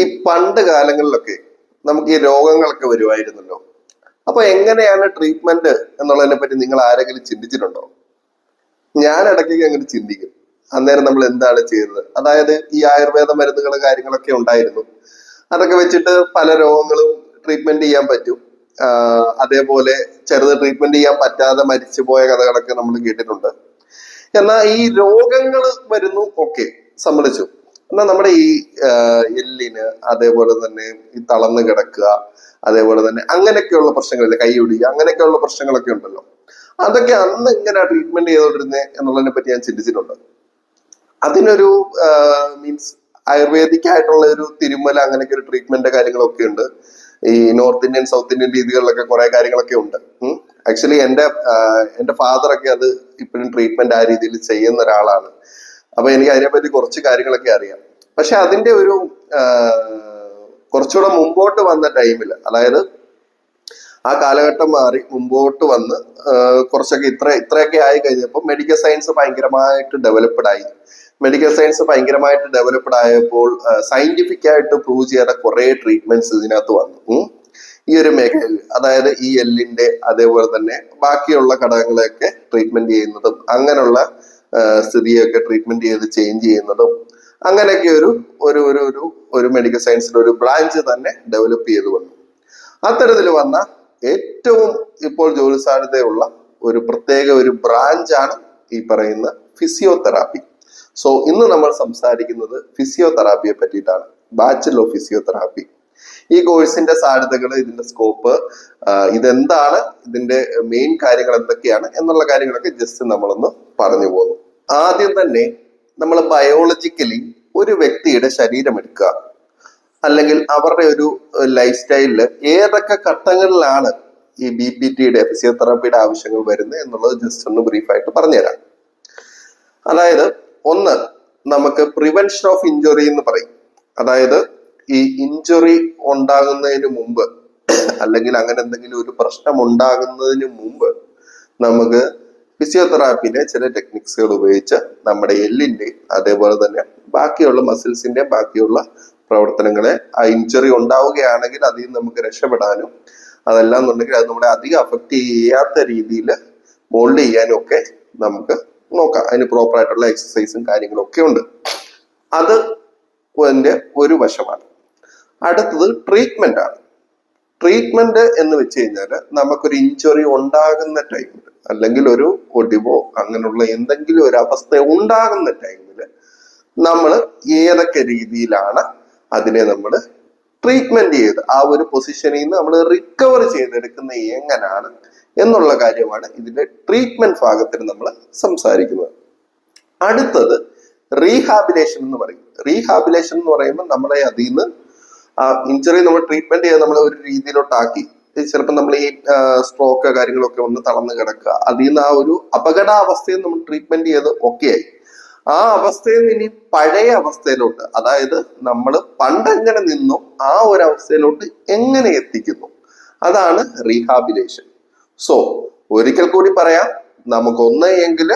ഈ പണ്ട് കാലങ്ങളിലൊക്കെ നമുക്ക് ഈ രോഗങ്ങളൊക്കെ വരുമായിരുന്നല്ലോ അപ്പൊ എങ്ങനെയാണ് ട്രീറ്റ്മെന്റ് എന്നുള്ളതിനെ പറ്റി നിങ്ങൾ ആരെങ്കിലും ചിന്തിച്ചിട്ടുണ്ടോ? ഞാൻ ഇടയ്ക്ക് അങ്ങനെ ചിന്തിക്കും. അന്നേരം നമ്മൾ എന്താണ് ചെയ്തത് അതായത് ഈ ആയുർവേദ മരുന്നുകൾ കാര്യങ്ങളൊക്കെ ഉണ്ടായിരുന്നു. അതൊക്കെ വെച്ചിട്ട് പല രോഗങ്ങളും ട്രീറ്റ്മെന്റ് ചെയ്യാൻ പറ്റും. അതേപോലെ ചെറുത് ട്രീറ്റ്മെന്റ് ചെയ്യാൻ പറ്റാതെ മരിച്ചു പോയ കഥകളൊക്കെ നമ്മൾ കേട്ടിട്ടുണ്ട്. എന്നാൽ ഈ രോഗങ്ങൾ വരുന്നു ഓക്കെ സമ്മതിച്ചു എന്നാൽ നമ്മുടെ ഈ എല്ലിന് അതേപോലെ തന്നെ ഈ തളർന്നു കിടക്കുക അതേപോലെ തന്നെ അങ്ങനെയൊക്കെയുള്ള പ്രശ്നങ്ങളില്ലേ കൈയൊടിക്കുക അങ്ങനെയൊക്കെയുള്ള പ്രശ്നങ്ങളൊക്കെ ഉണ്ടല്ലോ. അതൊക്കെ അന്ന് എങ്ങനെ ട്രീറ്റ്മെന്റ് ചെയ്തോണ്ടിരുന്നത് എന്നുള്ളതിനെ പറ്റി ഞാൻ ചിന്തിച്ചിട്ടുണ്ട്. അതിനൊരു മീൻസ് ആയുർവേദിക് ആയിട്ടുള്ള ഒരു തിരുമല അങ്ങനെയൊക്കെ ഒരു ട്രീറ്റ്മെന്റ് കാര്യങ്ങളൊക്കെ ഉണ്ട്. ഈ നോർത്ത് ഇന്ത്യൻ സൗത്ത് ഇന്ത്യൻ രീതികളിലൊക്കെ കുറെ കാര്യങ്ങളൊക്കെ ഉണ്ട്. ആക്ച്വലി എന്റെ എന്റെ ഫാദറൊക്കെ അത് ഇപ്പോഴും ട്രീറ്റ്മെന്റ് ആ രീതിയിൽ ചെയ്യുന്ന ഒരാളാണ്. അപ്പൊ എനിക്ക് അതിനെപ്പറ്റി കുറച്ച് കാര്യങ്ങളൊക്കെ അറിയാം. പക്ഷെ അതിന്റെ ഒരു കുറച്ചുകൂടെ മുമ്പോട്ട് വന്ന ടൈമിൽ അതായത് ആ കാലഘട്ടം മാറി മുമ്പോട്ട് വന്ന് കുറച്ചൊക്കെ ഇത്ര ഇത്രയൊക്കെ ആയി കഴിഞ്ഞപ്പോൾ മെഡിക്കൽ സയൻസ് ഭയങ്കരമായിട്ട് ഡെവലപ്ഡ് ആയി. മെഡിക്കൽ സയൻസ് ഭയങ്കരമായിട്ട് ഡെവലപ്ഡ് ആയപ്പോൾ സയന്റിഫിക് ആയിട്ട് പ്രൂവ് ചെയ്യാത്ത കുറെ ട്രീറ്റ്മെന്റ്സ് ഇതിനകത്ത് വന്നു. ഈ ഒരു മേഖലയിൽ അതായത് ഈ എല്ലിന്റെ അതേപോലെ തന്നെ ബാക്കിയുള്ള ഘടകങ്ങളെയൊക്കെ ട്രീറ്റ്മെന്റ് ചെയ്യുന്നതും അങ്ങനെയുള്ള സ്ഥിതിയൊക്കെ ട്രീറ്റ്മെന്റ് ചെയ്ത് ചേഞ്ച് ചെയ്യുന്നതും അങ്ങനെയൊക്കെ ഒരു ഒരു ഒരു ഒരു ഒരു മെഡിക്കൽ സയൻസിൽ ഒരു ബ്രാഞ്ച് തന്നെ ഡെവലപ്പ് ചെയ്തു വന്നു. അത്തരത്തിൽ വന്ന ഏറ്റവും ഇപ്പോൾ ജോലി സാധ്യതയുള്ള ഒരു പ്രത്യേക ഒരു ബ്രാഞ്ചാണ് ഈ പറയുന്ന ഫിസിയോതെറാപ്പി സോ ഇന്ന് നമ്മൾ സംസാരിക്കുന്നത് ഫിസിയോതെറാപ്പിയെ പറ്റിയിട്ടാണ്. ബാച്ചിലർ ഓഫ് ഫിസിയോതെറാപ്പി ഈ കോഴ്സിന്റെ സാധ്യതകൾ ഇതിന്റെ സ്കോപ്പ് ഇതെന്താണ് ഇതിന്റെ മെയിൻ കാര്യങ്ങൾ എന്തൊക്കെയാണ് എന്നുള്ള കാര്യങ്ങളൊക്കെ ജസ്റ്റ് നമ്മളൊന്ന് പറഞ്ഞു പോകുന്നു ആദ്യം തന്നെ നമ്മൾ ബയോളജിക്കലി ഒരു വ്യക്തിയുടെ ശരീരം എടുക്കുക. അല്ലെങ്കിൽ അവരുടെ ഒരു ലൈഫ് സ്റ്റൈലിൽ ഏതൊക്കെ ഘട്ടങ്ങളിലാണ് ഈ ബി പി ടിയുടെ ഫിസിയോതെറാപ്പിയുടെ ആവശ്യങ്ങൾ വരുന്നത് എന്നുള്ളത് ജസ്റ്റ് ഒന്ന് ബ്രീഫായിട്ട് പറഞ്ഞുതരാം. അതായത് ഒന്ന് നമുക്ക് പ്രിവെൻഷൻ ഓഫ് ഇഞ്ചുറി എന്ന് പറയും. അതായത് ഈ ഇഞ്ചുറി ഉണ്ടാകുന്നതിന് മുമ്പ് അല്ലെങ്കിൽ അങ്ങനെ എന്തെങ്കിലും ഒരു പ്രശ്നം ഉണ്ടാകുന്നതിന് മുമ്പ് നമുക്ക് ഫിസിയോതെറാപ്പിയിലെ ചില ടെക്നിക്സുകൾ ഉപയോഗിച്ച് നമ്മുടെ എല്ലിന്റെ അതേപോലെ തന്നെ ബാക്കിയുള്ള മസിൽസിന്റെ ബാക്കിയുള്ള പ്രവർത്തനങ്ങളെ ആ ഇഞ്ചുറി ഉണ്ടാവുകയാണെങ്കിൽ അതിൽ നമുക്ക് രക്ഷപ്പെടാനും അതല്ല എന്നുണ്ടെങ്കിൽ അത് നമ്മളെ അധികം അഫക്റ്റ് ചെയ്യാത്ത രീതിയിൽ മോൾഡ് ചെയ്യാനും ഒക്കെ നമുക്ക് നോക്കാം. അതിന് പ്രോപ്പർ ആയിട്ടുള്ള എക്സസൈസും കാര്യങ്ങളും ഒക്കെ ഉണ്ട്. അത് അതിന്റെ ഒരു വശമാണ്. അടുത്തത് ട്രീറ്റ്മെന്റ് ആണ്. ട്രീറ്റ്മെന്റ് എന്ന് വെച്ച് കഴിഞ്ഞാൽ നമുക്കൊരു ഇഞ്ചുറി ഉണ്ടാകുന്ന ടൈമിൽ അല്ലെങ്കിൽ ഒരു ഒടിവോ അങ്ങനെയുള്ള എന്തെങ്കിലും ഒരു അവസ്ഥ ഉണ്ടാകുന്ന ടൈമിൽ നമ്മൾ ഏതൊക്കെ രീതിയിലാണ് അതിനെ നമ്മൾ ട്രീറ്റ്മെന്റ് ചെയ്ത് ആ ഒരു പൊസിഷനിൽ നിന്ന് നമ്മൾ റിക്കവർ ചെയ്തെടുക്കുന്ന എങ്ങനെയാണ് എന്നുള്ള കാര്യമാണ് ഇതിന്റെ ട്രീറ്റ്മെന്റ് ഭാഗത്തിൽ നമ്മൾ സംസാരിക്കുന്നത്. അടുത്തത് റീഹാബിലേഷൻ എന്ന് പറയും. റീഹാബിലേഷൻ എന്ന് പറയുമ്പോൾ നമ്മളെ അതിൽ നിന്ന് ആ ഇഞ്ചറി നമ്മൾ ട്രീറ്റ്മെന്റ് ചെയ്യാൻ നമ്മൾ ഒരു രീതിയിലോട്ടാക്കി. ചിലപ്പോൾ നമ്മൾ ഈ സ്ട്രോക്ക് കാര്യങ്ങളൊക്കെ ഒന്ന് തളർന്ന് കിടക്കുക. അതിൽ നിന്ന് ആ ഒരു അപകടാവസ്ഥയിൽ നമ്മൾ ട്രീറ്റ്മെന്റ് ചെയ്ത് ഓക്കെ ആയി. ആ അവസ്ഥയിൽ നിന്ന് ഇനി പഴയ അവസ്ഥയിലോട്ട് അതായത് നമ്മൾ പണ്ട് എങ്ങനെ നിന്നോ ആ ഒരു അവസ്ഥയിലോട്ട് എങ്ങനെ എത്തിക്കുന്നു? അതാണ് റീഹാബിലേഷൻ സോ ഒരിക്കൽ കൂടി പറയാം നമുക്ക് ഒന്നെങ്കിൽ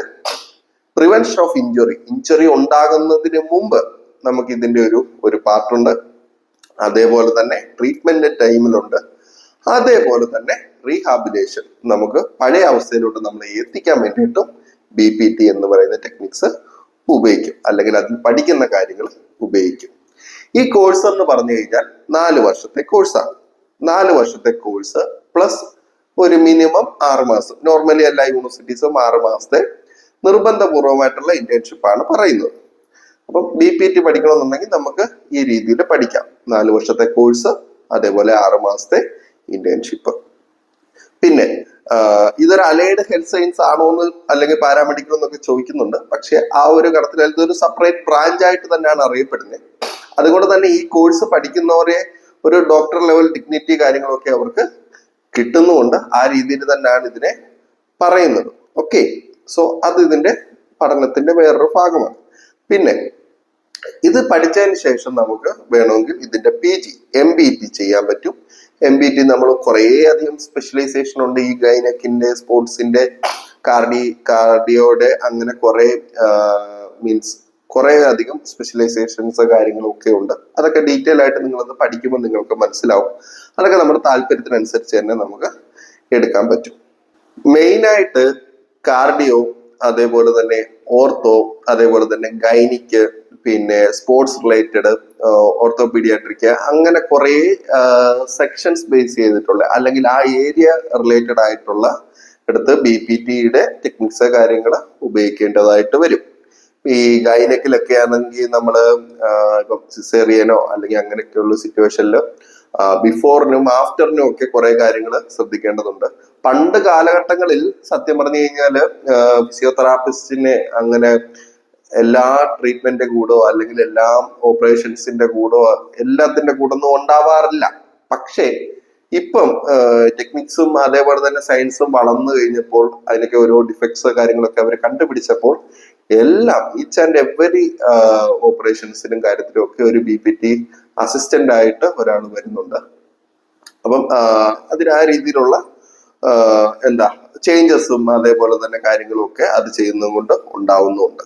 പ്രിവെൻഷൻ ഓഫ് ഇഞ്ചുറി ഇഞ്ചുറി ഉണ്ടാകുന്നതിന് മുമ്പ് നമുക്ക് ഇതിന്റെ ഒരു ഒരു പാർട്ടുണ്ട് അതേപോലെ തന്നെ ട്രീറ്റ്മെന്റ് ടൈമിലുണ്ട് അതേപോലെ തന്നെ റീഹാബിലേഷൻ നമുക്ക് പഴയ അവസ്ഥയിലോട്ട് നമ്മളെ എത്തിക്കാൻ വേണ്ടിയിട്ടും ബി പി ടി എന്ന് പറയുന്ന ടെക്നിക്സ് ഉപയോഗിക്കും. അല്ലെങ്കിൽ അതിൽ പഠിക്കുന്ന കാര്യങ്ങൾ ഉപയോഗിക്കും. ഈ കോഴ്സ് എന്ന് പറഞ്ഞു കഴിഞ്ഞാൽ നാല് വർഷത്തെ കോഴ്സാണ് നാല് വർഷത്തെ കോഴ്സ് പ്ലസ് ഒരു മിനിമം ആറ് മാസം. നോർമലി എല്ലാ യൂണിവേഴ്സിറ്റീസും ആറ് മാസത്തെ നിർബന്ധപൂർവമായിട്ടുള്ള ഇന്റേൺഷിപ്പ് ആണ് പറയുന്നത്. അപ്പം ബി പി ടി പഠിക്കണമെന്നുണ്ടെങ്കിൽ നമുക്ക് ഈ രീതിയിൽ പഠിക്കാം. നാല് വർഷത്തെ കോഴ്സ് അതേപോലെ ആറ് മാസത്തെ ഇന്റേൺഷിപ്പ് പിന്നെ ഇതൊരു അലൈഡ് ഹെൽത്ത് സയൻസ് ആണോ എന്ന് അല്ലെങ്കിൽ പാരാമെഡിക്കൽ എന്നൊക്കെ ചോദിക്കുന്നുണ്ട്. പക്ഷെ ആ ഒരു ഘട്ടത്തിൽ ഇതൊരു സെപ്പറേറ്റ് ബ്രാഞ്ച് ആയിട്ട് തന്നെയാണ് അറിയപ്പെടുന്നത്. അതുകൊണ്ട് തന്നെ ഈ കോഴ്സ് പഠിക്കുന്നവരെ ഒരു ഡോക്ടർ ലെവൽ ഡിഗ്നിറ്റി കാര്യങ്ങളൊക്കെ അവർക്ക് കിട്ടുന്നുമുണ്ട്. ആ രീതിയിൽ തന്നെയാണ് ഇതിനെ പറയുന്നത്. ഓക്കെ സോ അത് ഇതിന്റെ പഠനത്തിന്റെ വേറൊരു ഭാഗമാണ്. പിന്നെ ഇത് പഠിച്ചതിന് ശേഷം നമുക്ക് വേണമെങ്കിൽ ഇതിന്റെ P G M B T ചെയ്യാൻ പറ്റും. എം ബി ടി നമ്മൾ കുറേ അധികം സ്പെഷ്യലൈസേഷൻ ഉണ്ട്. ഈ ഗൈനക്കിന്റെ സ്പോർട്സിന്റെ കാർഡി കാർഡിയോടെ അങ്ങനെ കുറെ മീൻസ് കുറെ അധികം സ്പെഷ്യലൈസേഷൻസ് കാര്യങ്ങളും ഒക്കെ ഉണ്ട്. അതൊക്കെ ഡീറ്റെയിൽ ആയിട്ട് നിങ്ങളത് പഠിക്കുമ്പോൾ നിങ്ങൾക്ക് മനസ്സിലാവും. അതൊക്കെ നമ്മുടെ താല്പര്യത്തിനനുസരിച്ച് തന്നെ നമുക്ക് എടുക്കാൻ പറ്റും. മെയിൻ ആയിട്ട് കാർഡിയോ അതേപോലെ തന്നെ ഓർത്തോ അതേപോലെ തന്നെ ഗൈനിക്ക് പിന്നെ സ്പോർട്സ് റിലേറ്റഡ് ഓർത്തോപീഡിയാട്രിക് അങ്ങനെ കുറെ സെക്ഷൻസ് ബേസ് ചെയ്തിട്ടുള്ള അല്ലെങ്കിൽ ആ ഏരിയ റിലേറ്റഡ് ആയിട്ടുള്ള എടുത്ത് ബി പി ടിയുടെ ടെക്നിക്സ് കാര്യങ്ങൾ ഉപയോഗിക്കേണ്ടതായിട്ട് വരും. ഈ ഗൈനക്കിലൊക്കെ ആണെങ്കിൽ നമ്മൾ സിസേറിയനോ അല്ലെങ്കിൽ അങ്ങനെയൊക്കെയുള്ള സിറ്റുവേഷനിൽ ബിഫോറിനും ആഫ്റ്ററിനും ഒക്കെ കുറെ കാര്യങ്ങൾ ശ്രദ്ധിക്കേണ്ടതുണ്ട്. പണ്ട് കാലഘട്ടങ്ങളിൽ സത്യം പറഞ്ഞു കഴിഞ്ഞാൽ ഫിസിയോതെറാപ്പിസ്റ്റിനെ അങ്ങനെ എല്ലാ ട്രീറ്റ്മെന്റ് കൂടോ അല്ലെങ്കിൽ എല്ലാ ഓപ്പറേഷൻസിന്റെ കൂടോ എല്ലാത്തിന്റെ കൂടെ ഒന്നും ഉണ്ടാവാറില്ല. പക്ഷേ ഇപ്പം ടെക്നിക്സും അതേപോലെ തന്നെ സയൻസും വളർന്നു കഴിഞ്ഞപ്പോൾ അതിനൊക്കെ ഓരോ ഡിഫക്ട്സ് കാര്യങ്ങളൊക്കെ അവർ കണ്ടുപിടിച്ചപ്പോൾ എല്ലാം ഈച്ച് ആൻഡ് എവറി ഓപ്പറേഷൻസിനും കാര്യത്തിലും ഒക്കെ ഒരു ബി പി ടി അസിസ്റ്റന്റ് ആയിട്ട് ഒരാൾ വരുന്നുണ്ട്. അപ്പം അതിന് ആ രീതിയിലുള്ള എന്താ ചേഞ്ചസും അതേപോലെ തന്നെ കാര്യങ്ങളും ഒക്കെ അത് ചെയ്യുന്നതുകൊണ്ട് ഉണ്ടാവുന്നുണ്ട്.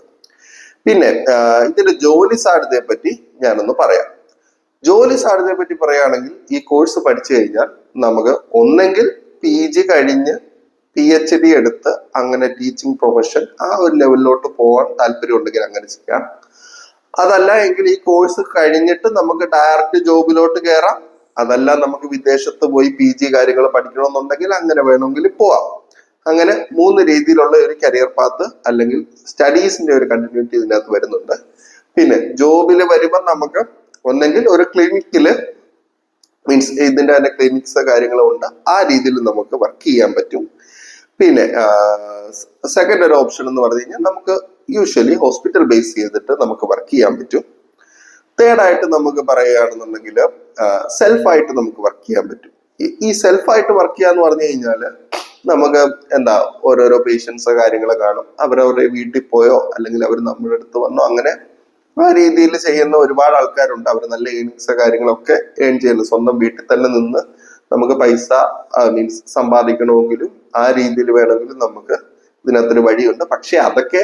പിന്നെ ഇതിന്റെ ജോലി സാധ്യതയെ പറ്റി ഞാനൊന്ന് പറയാം. ജോലി സാധ്യതയെ പറ്റി പറയുകയാണെങ്കിൽ ഈ കോഴ്സ് പഠിച്ചു കഴിഞ്ഞാൽ നമുക്ക് ഒന്നെങ്കിൽ പി ജി കഴിഞ്ഞ് പി എച്ച് ഡി എടുത്ത് അങ്ങനെ ടീച്ചിങ് പ്രൊഫഷൻ ആ ഒരു ലെവലിലോട്ട് പോകാൻ താല്പര്യം ഉണ്ടെങ്കിൽ അങ്ങനെ ചെയ്യാം. അതല്ല എങ്കിൽ ഈ കോഴ്സ് കഴിഞ്ഞിട്ട് നമുക്ക് ഡയറക്റ്റ് ജോബിലോട്ട് കയറാം അതല്ല നമുക്ക് വിദേശത്ത് പോയി പി ജി കാര്യങ്ങൾ പഠിക്കണമെന്നുണ്ടെങ്കിൽ അങ്ങനെ വേണമെങ്കിൽ പോവാം. അങ്ങനെ മൂന്ന് രീതിയിലുള്ള ഒരു കരിയർ പാത്ത് അല്ലെങ്കിൽ സ്റ്റഡീസിന്റെ ഒരു കണ്ടിന്യൂറ്റി ഇതിനകത്ത് വരുന്നുണ്ട്. പിന്നെ ജോബിൽ വരുമ്പോൾ നമുക്ക് ഒന്നെങ്കിൽ ഒരു ക്ലിനിക്കിൽ മീൻസ് ഇതിന്റെ തന്നെ ക്ലിനിക്സ് കാര്യങ്ങളും ഉണ്ട്. ആ രീതിയിൽ നമുക്ക് വർക്ക് ചെയ്യാൻ പറ്റും. പിന്നെ സെക്കൻഡ് ഒരു ഓപ്ഷൻ എന്ന് പറഞ്ഞു കഴിഞ്ഞാൽ നമുക്ക് യൂഷ്വലി ഹോസ്പിറ്റൽ ബേസ് ചെയ്തിട്ട് നമുക്ക് വർക്ക് ചെയ്യാൻ പറ്റും. തേർഡ് ആയിട്ട് നമുക്ക് പറയുകയാണെന്നുണ്ടെങ്കിൽ സെൽഫായിട്ട് നമുക്ക് വർക്ക് ചെയ്യാൻ പറ്റും. ഈ- സെൽഫായിട്ട് വർക്ക് ചെയ്യാന്ന് പറഞ്ഞു കഴിഞ്ഞാൽ നമുക്ക് എന്താ ഓരോരോ പേഷ്യൻസ് കാര്യങ്ങൾ കാണും. അവരവരുടെ വീട്ടിൽ പോയോ അല്ലെങ്കിൽ അവർ നമ്മുടെ അടുത്ത് വന്നോ അങ്ങനെ ആ രീതിയിൽ ചെയ്യുന്ന ഒരുപാട് ആൾക്കാരുണ്ട്. അവർ നല്ല ഏണിങ്സ് കാര്യങ്ങളൊക്കെ ഏൺ ചെയ്യുന്നു. സ്വന്തം വീട്ടിൽ തന്നെ നിന്ന് നമുക്ക് പൈസ മീൻസ് സമ്പാദിക്കണമെങ്കിലും ആ രീതിയിൽ വേണമെങ്കിലും നമുക്ക് ഇതിനകത്തൊരു വഴിയുണ്ട്. പക്ഷെ അതൊക്കെ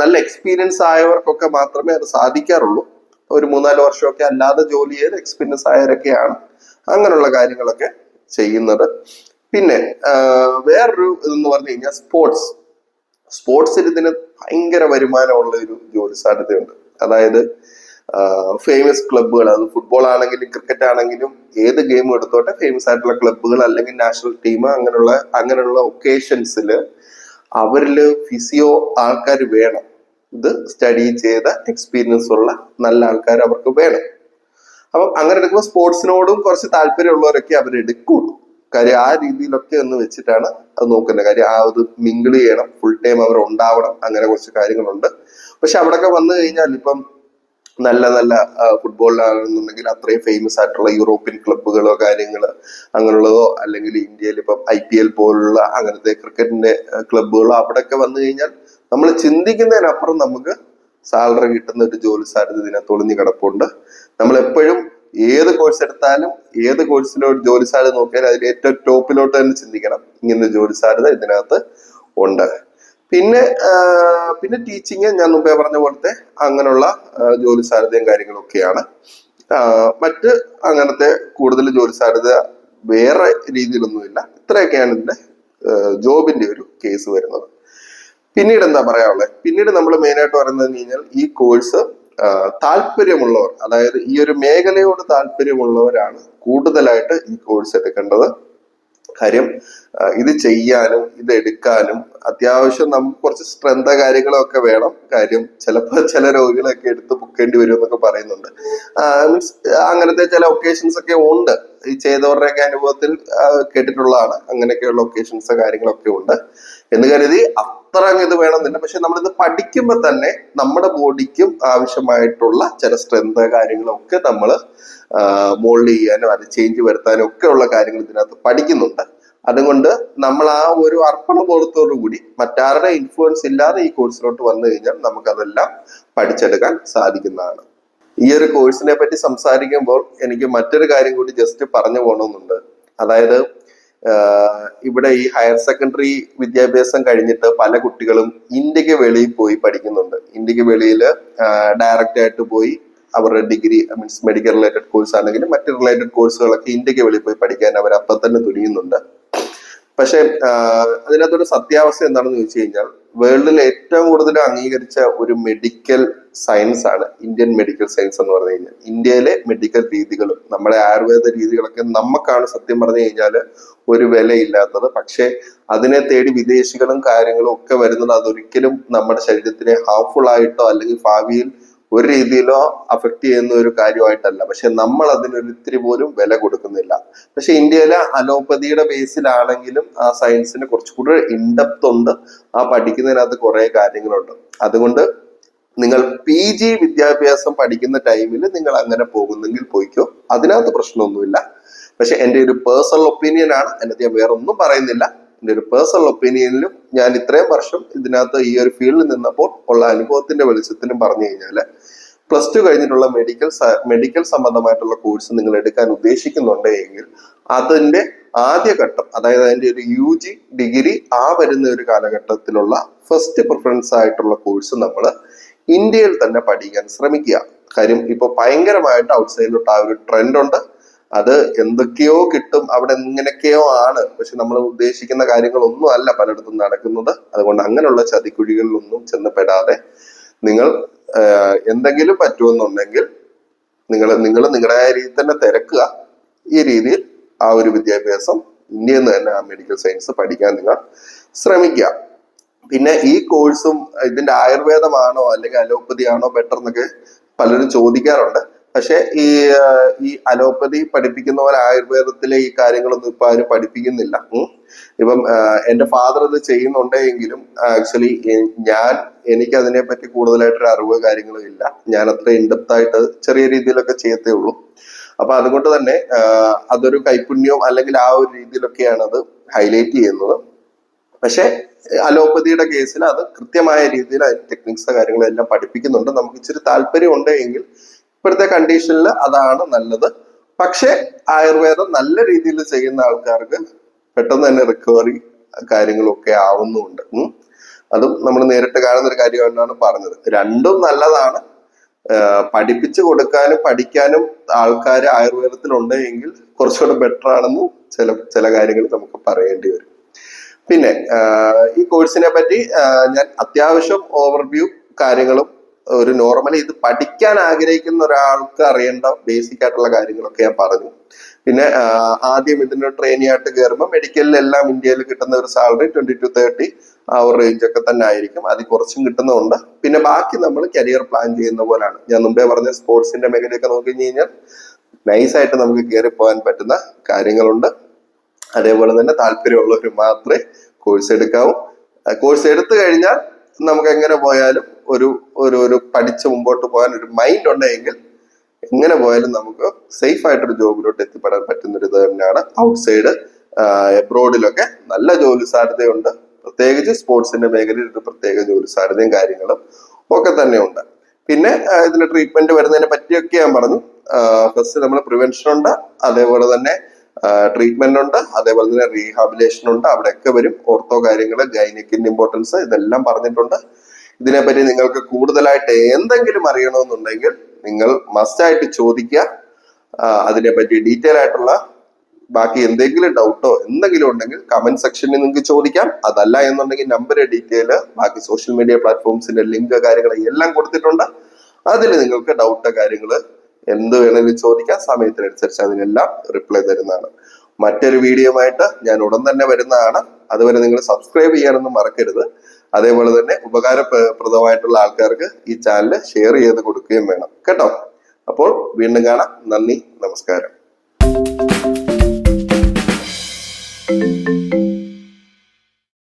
നല്ല എക്സ്പീരിയൻസ് ആയവർക്കൊക്കെ മാത്രമേ അത് സാധിക്കാറുള്ളൂ. ഒരു മൂന്നാൽ വർഷമൊക്കെ അല്ലാതെ ജോലി ചെയ്ത് എക്സ്പീരിയൻസ് ആയവരൊക്കെയാണ് അങ്ങനെയുള്ള കാര്യങ്ങളൊക്കെ ചെയ്യുന്നത്. പിന്നെ വേറൊരു ഇതെന്ന് പറഞ്ഞു കഴിഞ്ഞാൽ സ്പോർട്സ് സ്പോർട്സിൽ ഇതിന് ഭയങ്കര വരുമാനമുള്ള ഒരു ജോലി സാധ്യതയുണ്ട്. അതായത് ഫേമസ് ക്ലബ്ബുകൾ അത് ഫുട്ബോൾ ആണെങ്കിലും ക്രിക്കറ്റ് ആണെങ്കിലും ഏത് ഗെയിം എടുത്തോട്ടെ ഫേമസ് ആയിട്ടുള്ള ക്ലബ്ബുകൾ അല്ലെങ്കിൽ നാഷണൽ ടീം അങ്ങനെയുള്ള അങ്ങനെയുള്ള ഒക്കേഷൻസിൽ അവരിൽ ഫിസിയോ ആൾക്കാർ വേണം. ഇത് സ്റ്റഡി ചെയ്ത എക്സ്പീരിയൻസ് ഉള്ള നല്ല ആൾക്കാർ അവർക്ക് വേണം. അപ്പം അങ്ങനെ എടുക്കുമ്പോൾ സ്പോർട്സിനോടും കുറച്ച് താല്പര്യമുള്ളവരൊക്കെ അവർ എടുക്കുള്ളൂ കാര്യം ആ രീതിയിലൊക്കെ ഒന്ന് വെച്ചിട്ടാണ് അത് നോക്കുന്നത് കാര്യം. ആ ഇത് മിങ്കിൾ ചെയ്യണം ഫുൾ ടൈം അവർ ഉണ്ടാവണം അങ്ങനെ കുറച്ച് കാര്യങ്ങളുണ്ട്. പക്ഷെ അവിടെയൊക്കെ വന്നു കഴിഞ്ഞാൽ ഇപ്പം നല്ല നല്ല ഫുട്ബോളിലാണെന്നുണ്ടെങ്കിൽ അത്രയും ഫേമസ് ആയിട്ടുള്ള യൂറോപ്യൻ ക്ലബ്ബുകളോ കാര്യങ്ങൾ അങ്ങനെയുള്ളതോ അല്ലെങ്കിൽ ഇന്ത്യയിൽ ഇപ്പം ഐ പി എൽ പോലുള്ള അങ്ങനത്തെ ക്രിക്കറ്റിന്റെ ക്ലബ്ബുകളോ അവിടെയൊക്കെ വന്നു കഴിഞ്ഞാൽ നമ്മൾ ചിന്തിക്കുന്നതിനപ്പുറം നമുക്ക് സാലറി കിട്ടുന്ന ഒരു ജോലി സാധ്യത ഇതിനകത്ത് ഒളിഞ്ഞു കിടപ്പുണ്ട്. നമ്മൾ എപ്പോഴും ഏത് കോഴ്സ് എടുത്താലും ഏത് കോഴ്സിലോട്ട് ജോലി സാധ്യത നോക്കിയാലും അതിൽ ഏറ്റവും ടോപ്പിലോട്ട് തന്നെ ചിന്തിക്കണം. ഇങ്ങനെ ജോലി സാധ്യത ഇതിനകത്ത് ഉണ്ട്. പിന്നെ പിന്നെ ടീച്ചിങ് ഞാൻ മുമ്പേ പറഞ്ഞ പോലത്തെ അങ്ങനെയുള്ള ജോലി സാധ്യതയും കാര്യങ്ങളും ഒക്കെയാണ്. മറ്റ് അങ്ങനത്തെ കൂടുതൽ ജോലി സാധ്യത വേറെ രീതിയിലൊന്നുമില്ല. ഇത്രയൊക്കെയാണ് ഇതിന്റെ ജോബിന്റെ ഒരു കേസ് വരുന്നത്. പിന്നീട് എന്താ പറയാനുള്ളത്? പിന്നീട് നമ്മൾ മെയിനായിട്ട് പറയുന്നത് കഴിഞ്ഞാൽ ഈ കോഴ്സ് താല്പര്യമുള്ളവർ അതായത് ഈ ഒരു മേഖലയോട് താല്പര്യമുള്ളവരാണ് കൂടുതലായിട്ട് ഈ കോഴ്സ് എടുക്കേണ്ടത്. കാര്യം ഇത് ചെയ്യാനും ഇത് എടുക്കാനും അത്യാവശ്യം നമുക്ക് കുറച്ച് സ്ട്രെങ്ത കാര്യങ്ങളൊക്കെ വേണം. കാര്യം ചിലപ്പോൾ ചില രോഗികളൊക്കെ എടുത്ത് പൊക്കേണ്ടി വരും എന്നൊക്കെ പറയുന്നുണ്ട്. മീൻസ് അങ്ങനത്തെ ചില ഒക്കേഷൻസ് ഒക്കെ ഉണ്ട്. ഈ ചെയ്തവരുടെയൊക്കെ അനുഭവത്തിൽ കേട്ടിട്ടുള്ളതാണ്. അങ്ങനെയൊക്കെയുള്ള ഒക്കേഷൻസ് കാര്യങ്ങളൊക്കെ ഉണ്ട്. എന്ന് കരുതി അത്ര അങ്ങ് ഇത് വേണമെന്നില്ല. പക്ഷെ നമ്മളിത് പഠിക്കുമ്പോൾ തന്നെ നമ്മുടെ ബോഡിക്കും ആവശ്യമായിട്ടുള്ള ചില സ്ട്രെങ്ത് കാര്യങ്ങളൊക്കെ നമ്മൾ മോൾഡ് ചെയ്യാനും അത് ചേഞ്ച് വരുത്താനും ഒക്കെ ഉള്ള കാര്യങ്ങൾ ഇതിനകത്ത് പഠിക്കുന്നുണ്ട്. അതുകൊണ്ട് നമ്മൾ ആ ഒരു അർപ്പണ ബോധത്തോടു കൂടി മറ്റാരുടെ ഇൻഫ്ലുവൻസ് ഇല്ലാതെ ഈ കോഴ്സിലോട്ട് വന്നു കഴിഞ്ഞാൽ നമുക്കതെല്ലാം പഠിച്ചെടുക്കാൻ സാധിക്കുന്നതാണ്. ഈ ഒരു കോഴ്സിനെ പറ്റി സംസാരിക്കുമ്പോൾ എനിക്ക് മറ്റൊരു കാര്യം കൂടി ജസ്റ്റ് പറഞ്ഞു പോകണമെന്നുണ്ട് അതായത് ഇവിടെ ഈ ഹയർ സെക്കൻഡറി വിദ്യാഭ്യാസം കഴിഞ്ഞിട്ട് പല കുട്ടികളും ഇന്ത്യയ്ക്ക് വെളിയിൽ പോയി പഠിക്കുന്നുണ്ട്. ഇന്ത്യയ്ക്ക് വെളിയിൽ ഡയറക്റ്റ് ആയിട്ട് പോയി അവരുടെ degree means medical related course ആണെങ്കിലും മറ്റു റിലേറ്റഡ് കോഴ്സുകളൊക്കെ ഇന്ത്യയ്ക്ക് വെളിയിൽ പോയി പഠിക്കാൻ അവർ അപ്പം തന്നെ തുനിയുന്നുണ്ട്. പക്ഷെ അതിനകത്തൊരു സത്യാവസ്ഥ എന്താണെന്ന് ചോദിച്ചു കഴിഞ്ഞാൽ വേൾഡിൽ ഏറ്റവും കൂടുതൽ അംഗീകരിച്ച ഒരു മെഡിക്കൽ സയൻസ് ആണ് ഇന്ത്യൻ മെഡിക്കൽ സയൻസ് എന്ന് പറഞ്ഞു കഴിഞ്ഞാൽ. ഇന്ത്യയിലെ മെഡിക്കൽ രീതികളും നമ്മുടെ ആയുർവേദ രീതികളൊക്കെ നമുക്കാണ് സത്യം പറഞ്ഞു കഴിഞ്ഞാൽ ഒരു വിലയില്ലാത്തത്. പക്ഷേ അതിനെ തേടി വിദേശികളും കാര്യങ്ങളും ഒക്കെ വരുന്നത് അതൊരിക്കലും നമ്മുടെ ശരീരത്തിനെ ഹാർംഫുൾ ആയിട്ടോ അല്ലെങ്കിൽ ഭാവിയിൽ ഒരു രീതിയിലോ അഫക്ട് ചെയ്യുന്ന ഒരു കാര്യമായിട്ടല്ല. പക്ഷെ നമ്മൾ അതിനൊരിത്തിരി പോലും വില കൊടുക്കുന്നില്ല. പക്ഷെ ഇന്ത്യയിലെ അലോപ്പതിയുടെ ബേസിലാണെങ്കിലും ആ സയൻസിന് കുറച്ചുകൂടി ഇൻഡെപ്ത് ഉണ്ട്. ആ പഠിക്കുന്നതിനകത്ത് കുറെ കാര്യങ്ങളുണ്ട്. അതുകൊണ്ട് നിങ്ങൾ പി ജി വിദ്യാഭ്യാസം പഠിക്കുന്ന ടൈമിൽ നിങ്ങൾ അങ്ങനെ പോകുന്നെങ്കിൽ പോയിക്കോ. അതിനകത്ത് പ്രശ്നമൊന്നുമില്ല. പക്ഷെ എന്റെ ഒരു പേഴ്സണൽ ഒപ്പീനിയൻ ആണ്. അതിനകത്ത് ഞാൻ വേറെ ഒന്നും പറയുന്നില്ല. എന്റെ ഒരു പേഴ്സണൽ ഒപ്പീനിയനിലും ഞാൻ ഇത്രയും വർഷം ഇതിനകത്ത് ഈ ഒരു ഫീൽഡിൽ നിന്നപ്പോൾ ഉള്ള അനുഭവത്തിന്റെ വെളിച്ചത്തിലും പറഞ്ഞു കഴിഞ്ഞാൽ പ്ലസ് ടു കഴിഞ്ഞിട്ടുള്ള മെഡിക്കൽ മെഡിക്കൽ സംബന്ധമായിട്ടുള്ള കോഴ്സ് നിങ്ങൾ എടുക്കാൻ ഉദ്ദേശിക്കുന്നുണ്ടെങ്കിൽ അതിന്റെ ആദ്യഘട്ടം അതായത് അതിന്റെ ഒരു യു ജി ഡിഗ്രി ആ വരുന്ന ഒരു കാലഘട്ടത്തിലുള്ള ഫസ്റ്റ് പ്രിഫറൻസ് ആയിട്ടുള്ള കോഴ്സ് നമ്മൾ ഇന്ത്യയിൽ തന്നെ പഠിക്കാൻ ശ്രമിക്കുക. കാര്യം ഇപ്പൊ ഭയങ്കരമായിട്ട് ഔട്ട്സൈഡിലോട്ട് ആ ഒരു ട്രെൻഡ് ഉണ്ട്. അത് എന്തൊക്കെയോ കിട്ടും അവിടെ എങ്ങനെയൊക്കെയോ ആണ്. പക്ഷെ നമ്മൾ ഉദ്ദേശിക്കുന്ന കാര്യങ്ങളൊന്നും അല്ല പലയിടത്തും നടക്കുന്നത്. അതുകൊണ്ട് അങ്ങനെയുള്ള ചതിക്കുഴികളിലൊന്നും ചെന്നപ്പെടാതെ നിങ്ങൾ എന്തെങ്കിലും പറ്റുമെന്നുണ്ടെങ്കിൽ നിങ്ങൾ നിങ്ങൾ നിങ്ങളുടെ രീതിയിൽ തന്നെ തിരക്കുക. ഈ രീതിയിൽ ആ ഒരു വിദ്യാഭ്യാസം ഇന്ത്യയിൽ നിന്ന് തന്നെ ആ മെഡിക്കൽ സയൻസ് പഠിക്കാൻ നിങ്ങൾ ശ്രമിക്കുക. പിന്നെ ഈ കോഴ്സും ഇതിന്റെ ആയുർവേദമാണോ അല്ലെങ്കിൽ അലോപ്പതി ആണോ ബെറ്റർ എന്നൊക്കെ പലരും ചോദിക്കാറുണ്ട്. പക്ഷെ ഈ ഈ അലോപ്പതി പഠിപ്പിക്കുന്ന പോലെ ആയുർവേദത്തിലെ ഈ കാര്യങ്ങളൊന്നും ഇപ്പൊ ആരും പഠിപ്പിക്കുന്നില്ല. ഇപ്പം ആ, എന്റെ ഫാദർ ഇത് ചെയ്യുന്നുണ്ടെങ്കിലും ആക്ച്വലി ഞാൻ എനിക്ക് അതിനെ പറ്റി കൂടുതലായിട്ടൊരു അറിവ് കാര്യങ്ങളും ഇല്ല. ഞാൻ അത്ര ഇൻഡെപ്ത് ആയിട്ട് ചെറിയ രീതിയിലൊക്കെ ചെയ്യത്തേ ഉള്ളൂ. അപ്പൊ അതുകൊണ്ട് തന്നെ അതൊരു കൈപുണ്യവും അല്ലെങ്കിൽ ആ ഒരു രീതിയിലൊക്കെയാണ് അത് ഹൈലൈറ്റ് ചെയ്യുന്നത്. പക്ഷെ അലോപ്പതിയുടെ കേസിൽ അത് കൃത്യമായ രീതിയിൽ അതിന്റെ ടെക്നിക്സ് കാര്യങ്ങളെല്ലാം പഠിപ്പിക്കുന്നുണ്ട്. നമുക്ക് ഇച്ചിരി താല്പര്യം ഉണ്ട് എങ്കിൽ ഇപ്പോഴത്തെ കണ്ടീഷനിൽ അതാണ് നല്ലത്. പക്ഷേ ആയുർവേദം നല്ല രീതിയിൽ ചെയ്യുന്ന ആൾക്കാർക്ക് പെട്ടെന്ന് തന്നെ റിക്കവറി കാര്യങ്ങളൊക്കെ ആവുന്നുമുണ്ട് അതും നമ്മൾ നേരിട്ട് കാണുന്ന ഒരു കാര്യമായിട്ടാണ് പറഞ്ഞത്. രണ്ടും നല്ലതാണ്. പഠിപ്പിച്ചു കൊടുക്കാനും പഠിക്കാനും ആൾക്കാർ ആയുർവേദത്തിലുണ്ട് എങ്കിൽ കുറച്ചുകൂടെ ബെറ്റർ ആണെന്ന് ചില ചില കാര്യങ്ങൾ നമുക്ക് പറയേണ്ടി വരും. പിന്നെ ഈ കോഴ്സിനെ പറ്റി ഞാൻ അത്യാവശ്യം ഓവർവ്യൂ കാര്യങ്ങളും ഒരു നോർമലി ഇത് പഠിക്കാൻ ആഗ്രഹിക്കുന്ന ഒരാൾക്ക് അറിയേണ്ട ബേസിക് ആയിട്ടുള്ള കാര്യങ്ങളൊക്കെ ഞാൻ പറഞ്ഞു. പിന്നെ ആദ്യം ഇതിന്റെ ട്രെയിനിങ് ആയിട്ട് കയറുമ്പോൾ മെഡിക്കലിലെല്ലാം ഇന്ത്യയിൽ കിട്ടുന്ന ഒരു സാലറി ട്വന്റി ടു തേർട്ടി ആ ഒരു റേഞ്ച് ഒക്കെ തന്നെ ആയിരിക്കും. അതിൽ കുറച്ചും കിട്ടുന്നുണ്ട് പിന്നെ ബാക്കി നമ്മൾ കരിയർ പ്ലാൻ ചെയ്യുന്ന പോലാണ്. ഞാൻ മുമ്പേ പറഞ്ഞ സ്പോർട്സിന്റെ മേഖലയൊക്കെ നോക്കി കഴിഞ്ഞാൽ നൈസായിട്ട് നമുക്ക് കയറി പോകാൻ പറ്റുന്ന കാര്യങ്ങളുണ്ട്. അതേപോലെ തന്നെ താല്പര്യമുള്ളവർ മാത്രമേ കോഴ്സ് എടുക്കാവൂ. കോഴ്സ് എടുത്തു കഴിഞ്ഞാൽ നമുക്ക് എങ്ങനെ പോയാലും ഒരു ഒരു ഒരു പഠിച്ച് മുമ്പോട്ട് പോകാൻ ഒരു മൈൻഡ് ഉണ്ടെങ്കിൽ എങ്ങനെ പോയാലും നമുക്ക് സേഫ് ആയിട്ടൊരു ജോബിലോട്ട് എത്തിപ്പെടാൻ പറ്റുന്ന ഒരു ഇത് തന്നെയാണ് ഔട്ട്സൈഡ് എബ്രോഡിലൊക്കെ നല്ല ജോലി സാധ്യതയുണ്ട്. പ്രത്യേകിച്ച് സ്പോർട്സിന്റെ മേഖലയിൽ ഒരു പ്രത്യേക ജോലി സാധ്യതയും കാര്യങ്ങളും ഒക്കെ തന്നെയുണ്ട്. പിന്നെ ഇതിന്റെ ഇതിന് ട്രീറ്റ്മെന്റ് വരുന്നതിനെ പറ്റിയൊക്കെ ഞാൻ പറഞ്ഞു. ഫസ്റ്റ് നമ്മൾ പ്രിവെൻഷൻ ഉണ്ട്. അതേപോലെ തന്നെ ട്രീറ്റ്മെന്റ് ഉണ്ട്. അതേപോലെ തന്നെ റീഹാബിലേഷൻ ഉണ്ട്. അവിടെയൊക്കെ വരും. ഓർത്തോ കാര്യങ്ങൾ ഗൈനിക്കിന്റെ ഇമ്പോർട്ടൻസ് ഇതെല്ലാം പറഞ്ഞിട്ടുണ്ട്. ഇതിനെപ്പറ്റി നിങ്ങൾക്ക് കൂടുതലായിട്ട് എന്തെങ്കിലും അറിയണമെന്നുണ്ടെങ്കിൽ നിങ്ങൾ മസ്റ്റ് ആയിട്ട് ചോദിക്കുക. അതിനെപ്പറ്റി ഡീറ്റെയിൽ ആയിട്ടുള്ള ബാക്കി എന്തെങ്കിലും ഡൗട്ടോ എന്തെങ്കിലും ഉണ്ടെങ്കിൽ കമന്റ് സെക്ഷനിൽ നിങ്ങൾക്ക് ചോദിക്കാം. അതല്ല എന്നുണ്ടെങ്കിൽ നമ്പർ ഡീറ്റെയിൽ ബാക്കി സോഷ്യൽ മീഡിയ പ്ലാറ്റ്ഫോംസിന്റെ ലിങ്ക് കാര്യങ്ങൾ എല്ലാം കൊടുത്തിട്ടുണ്ട്. അതിൽ നിങ്ങൾക്ക് ഡൗട്ട് കാര്യങ്ങൾ എന്ത് വേണമെങ്കിലും ചോദിക്കാം സമയത്തിനനുസരിച്ച് അതിനെല്ലാം റിപ്ലൈ തരുന്നതാണ്. മറ്റൊരു വീഡിയോയുമായിട്ട് ഞാൻ ഉടൻ തന്നെ വരുന്നതാണ്. അതുവരെ നിങ്ങൾ സബ്സ്ക്രൈബ് ചെയ്യാനൊന്നും മറക്കരുത്. അതേപോലെ തന്നെ ഉപകാരപ്രദമായിട്ടുള്ള ആൾക്കാർക്ക് ഈ ചാനൽ ഷെയർ ചെയ്ത് കൊടുക്കുകയും വേണം. കേട്ടോ? അപ്പോൾ വീണ്ടും കാണാം. നന്ദി. നമസ്കാരം.